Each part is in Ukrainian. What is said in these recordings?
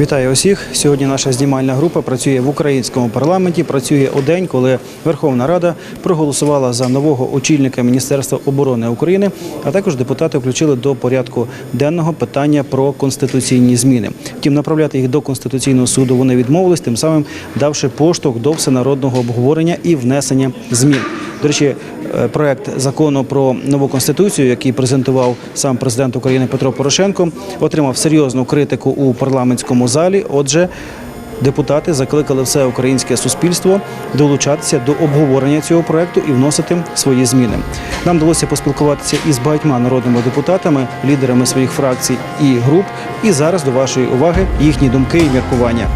Вітаю усіх. Сьогодні наша знімальна група працює в українському парламенті. Працює у день, коли Верховна Рада проголосувала за нового очільника Міністерства оборони України. А також депутати включили до порядку денного питання про конституційні зміни. Втім, направляти їх до конституційного суду вони відмовились, тим самим давши поштовх до всенародного обговорення і внесення змін. До речі, е, проект закону про нову конституцію, який презентував сам президент України Петро Порошенко, отримав серйозну критику у парламентському залі. Отже, депутати закликали все українське суспільство долучатися до обговорення цього проекту і вносити свої зміни. Нам вдалося поспілкуватися із багатьма народними депутатами, лідерами своїх фракцій і груп. І зараз до вашої уваги їхні думки і міркування.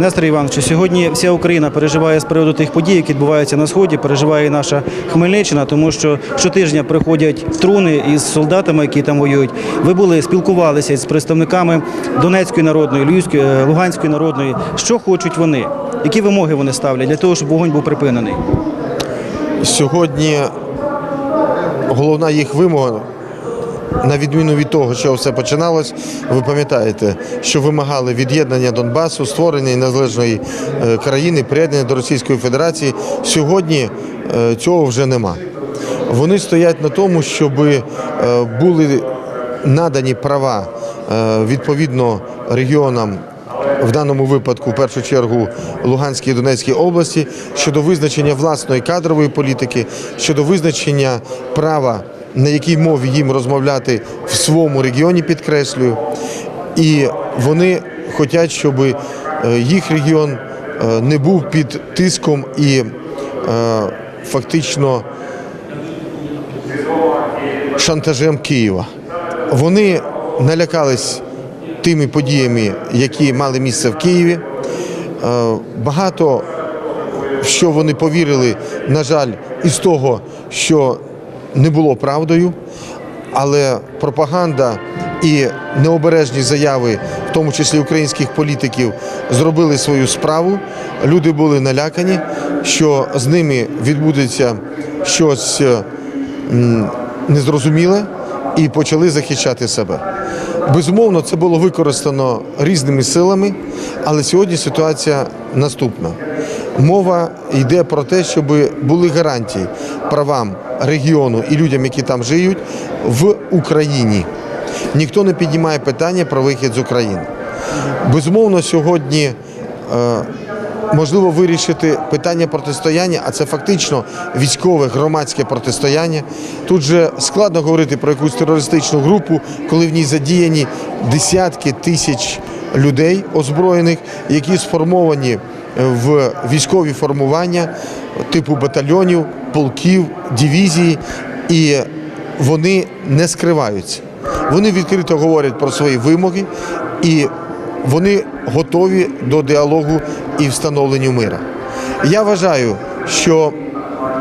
Нестор Іванович, сьогодні вся Україна переживає з приводу тих подій, які відбуваються на сході. Переживає і наша Хмельниччина, тому що щотижня приходять труни із солдатами, які там воюють. Ви були спілкувалися з представниками Донецької народної, Львівської, е, Луганської народної. Що хочуть вони? Які вимоги вони ставлять для того, щоб вогонь був припинений? Сьогодні головна їх вимога, на відміну від того, що все починалось, ви пам'ятаєте, що вимагали від'єднання Донбасу, створення незалежної е, країни, приєднання до Російської Федерації. Сьогодні е, цього вже нема. Вони стоять на тому, щоб були надані права е, відповідно регіонам в даному випадку, в першу чергу, Луганській і Донецькій області щодо визначення власної кадрової політики, щодо визначення права, на якій мові їм розмовляти в своєму регіоні, підкреслюю. І вони хочуть, щоб е, їх регіон е, не був під тиском і е, фактично шантажем Києва. Вони налякались тими подіями, які мали місце в Києві. Багато що вони повірили, на жаль, із того, що не було правдою, але пропаганда і необережні заяви, в тому числі українських політиків, зробили свою справу. Люди були налякані, що з ними відбудеться щось незрозуміле, і почали захищати себе. Безумовно, це було використано різними силами, але сьогодні ситуація наступна. Мова йде про те, щоб були гарантії правам регіону і людям, які там живуть, в Україні. Ніхто не піднімає питання про вихід з України. Безумовно, сьогодні е, можливо вирішити питання протистояння, а це фактично військове громадське протистояння. Тут же складно говорити про якусь терористичну групу, коли в ній задіяні десятки тисяч людей озброєних, які сформовані в військові формування типу батальйонів, полків, дивізії, і вони не скриваються. Вони відкрито говорять про свої вимоги і вони готові до діалогу і встановленню мира. Я вважаю, що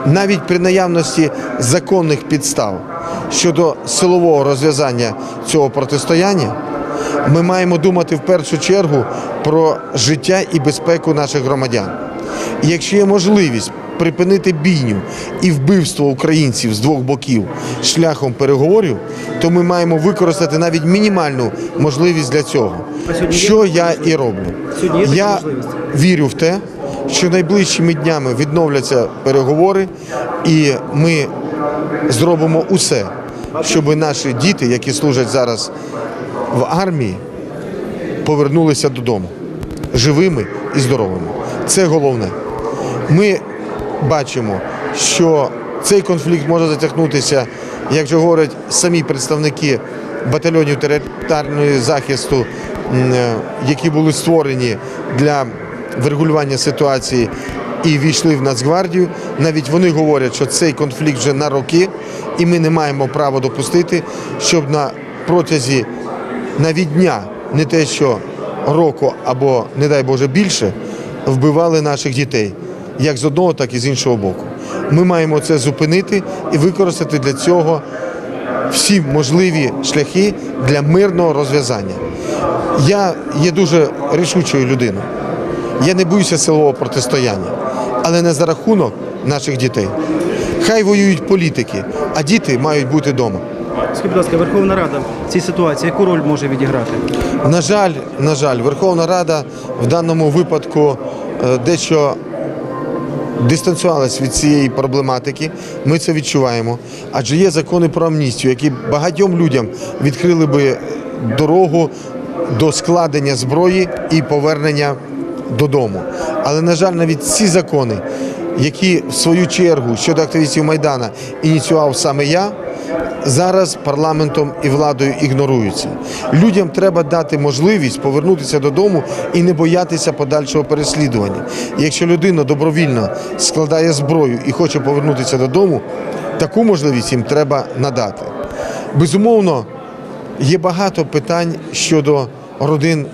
навіть при наявності законних підстав щодо силового розв'язання цього протистояння, ми маємо думати в першу чергу про життя і безпеку наших громадян. І якщо є можливість припинити бійню і вбивство українців з двох боків шляхом переговорів, то ми маємо використати навіть мінімальну можливість для цього. Що я і роблю. Я вірю в те, що найближчими днями відновляться переговори, і ми зробимо усе, щоб наші діти, які служать зараз в армії, повернулися додому живими і здоровими. Це головне. Ми бачимо, що цей конфлікт може затягнутися, як же говорять самі представники батальйонів територіального захисту, е, які були створені для врегулювання ситуації і війшли в Нацгвардію. Навіть вони говорять, що цей конфлікт вже на роки, і ми не маємо права допустити, щоб на протязі навіть дня, не те, що року або, не дай Боже, більше, вбивали наших дітей, як з одного, так і з іншого боку. Ми маємо це зупинити і використати для цього всі можливі шляхи для мирного розв'язання. Я є дуже рішучою людиною. Я не боюся силового протистояння, але не за рахунок наших дітей. Хай воюють політики, а діти мають бути вдома. Скажіть, будь ласка, Верховна Рада в цій ситуації яку роль може відіграти? На жаль, на жаль, Верховна Рада в даному випадку е, дещо дистанціювалась від цієї проблематики. Ми це відчуваємо. Адже є закони про амністію, які багатьом людям відкрили би дорогу до складення зброї і повернення додому. Але, на жаль, навіть ці закони, які в свою чергу щодо активістів Майдана ініціював саме я, зараз парламентом і владою ігноруються. Людям треба дати можливість повернутися додому і не боятися подальшого переслідування. Якщо людина добровільно складає зброю і хоче повернутися додому, таку можливість їм треба надати. Безумовно, є багато питань щодо родин,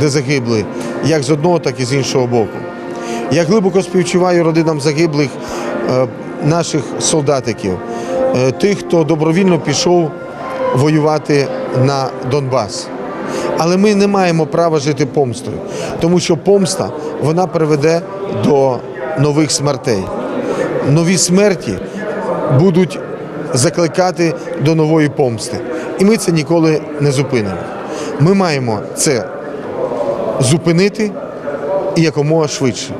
де загибли, як з одного, так і з іншого боку. Я глибоко співчуваю родинам загиблих е, наших солдатиків, тих, хто добровільно пішов воювати на Донбас. Але ми не маємо права жити помстою, тому що помста вона приведе до нових смертей. Нові смерті будуть закликати до нової помсти. І ми це ніколи не зупинимо. Ми маємо це зупинити і якомога швидше.